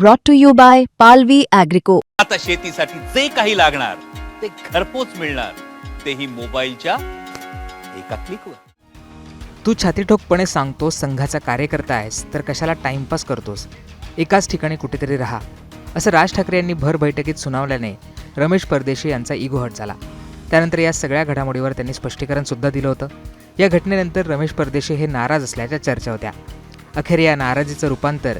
brought to you by Palvi Agrico. आता शेतीसाठी जे काही लागणार ते घरपोच मिळणार. तेही मोबाईलच्या एका क्लिकवर तू छातीठोकपणे सांगतोस संघाचा कार्यकर्ता आहेस तर कशाला टाइमपास करतोस? एकाच ठिकाणी कुठेतरी राहा. असं राज ठाकरे यांनी भर बैठकीत सुनावल्याने रमेश परदेशी यांचा इगो हट झाला. त्यानंतर या सगळ्या घडामोडीवर त्यांनी स्पष्टीकरण सुद्धा दिलं होतं. या घटनेनंतर रमेश परदेशी हे नाराज असल्याच्या चर्चा होत्या. अखेर या नाराजीचं रूपांतर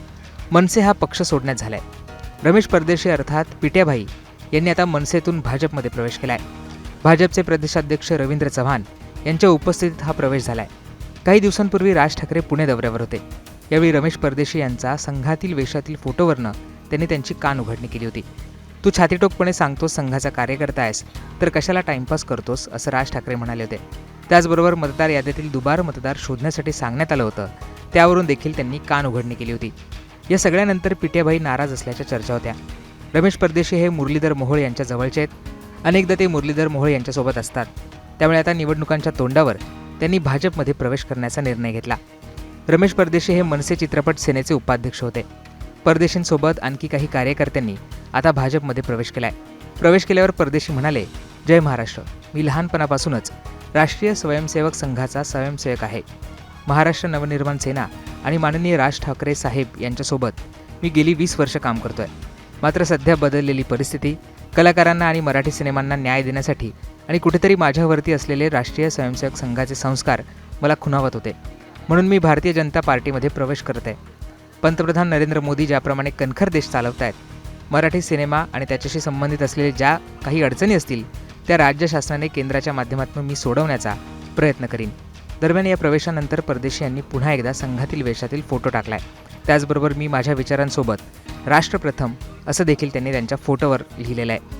मनसे हा पक्ष सोडण्यात झालाय. रमेश परदेशी अर्थात पिट्याभाई यांनी आता मनसेतून भाजपमध्ये प्रवेश केलाय. भाजपचे प्रदेशाध्यक्ष रवींद्र चव्हाण यांच्या उपस्थितीत हा प्रवेश झालाय. काही दिवसांपूर्वी राज ठाकरे पुणे दौऱ्यावर होते. यावेळी रमेश परदेशी यांचा संघातील वेशातील फोटोवरनं त्यांनी त्यांची कान उघडणी केली होती. तू छातीटोकपणे सांगतोस संघाचा कार्यकर्ता आहेस तर कशाला टाइमपास करतोस? असं राज ठाकरे म्हणाले होते. त्याचबरोबर मतदार यादीतील दुबार मतदार शोधण्यासाठी सांगण्यात आलं होतं. त्यावरून देखील त्यांनी कान उघडणी केली होती. या सगळ्यानंतर पिट्याभाई नाराज असल्याच्या चर्चा होत्या. रमेश परदेशी हे मुरलीधर मोहोळ यांच्या जवळचे आहेत. अनेकदा ते मुरलीधर मोहोळ यांच्यासोबत असतात. त्यामुळे आता निवडणुकांच्या तोंडावर त्यांनी भाजपमध्ये प्रवेश करण्याचा निर्णय घेतला. रमेश परदेशी हे मनसे चित्रपट सेनेचे उपाध्यक्ष होते. परदेशींसोबत आणखी काही कार्यकर्त्यांनी आता भाजपमध्ये प्रवेश केलाय. प्रवेश केल्यावर परदेशी म्हणाले जय महाराष्ट्र. मी लहानपणापासूनच राष्ट्रीय स्वयंसेवक संघाचा स्वयंसेवक आहे. महाराष्ट्र नवनिर्माण सेना आणि माननीय राज ठाकरे साहेब यांच्यासोबत मी गेली वीस वर्ष काम करतोय. मात्र सध्या बदललेली परिस्थिती कलाकारांना आणि मराठी सिनेमांना न्याय देण्यासाठी आणि कुठेतरी माझ्यावरती असलेले राष्ट्रीय स्वयंसेवक संघाचे संस्कार मला खुणावत होते. म्हणून मी भारतीय जनता पार्टीमध्ये प्रवेश करत आहे. पंतप्रधान नरेंद्र मोदी ज्याप्रमाणे कणखर देश चालवत आहेत मराठी सिनेमा आणि त्याच्याशी संबंधित असलेले ज्या काही अडचणी असतील त्या राज्य शासनाने केंद्राच्या माध्यमातून मी सोडवण्याचा प्रयत्न करीन. दरम्यान या प्रवेशानंतर परदेशी यांनी पुन्हा एकदा संघातील वेशातील फोटो टाकलाय. त्याचबरोबर मी माझ्या विचारांसोबत राष्ट्रप्रथम असं देखील त्यांनी त्यांच्या फोटोवर लिहिलेलं आहे.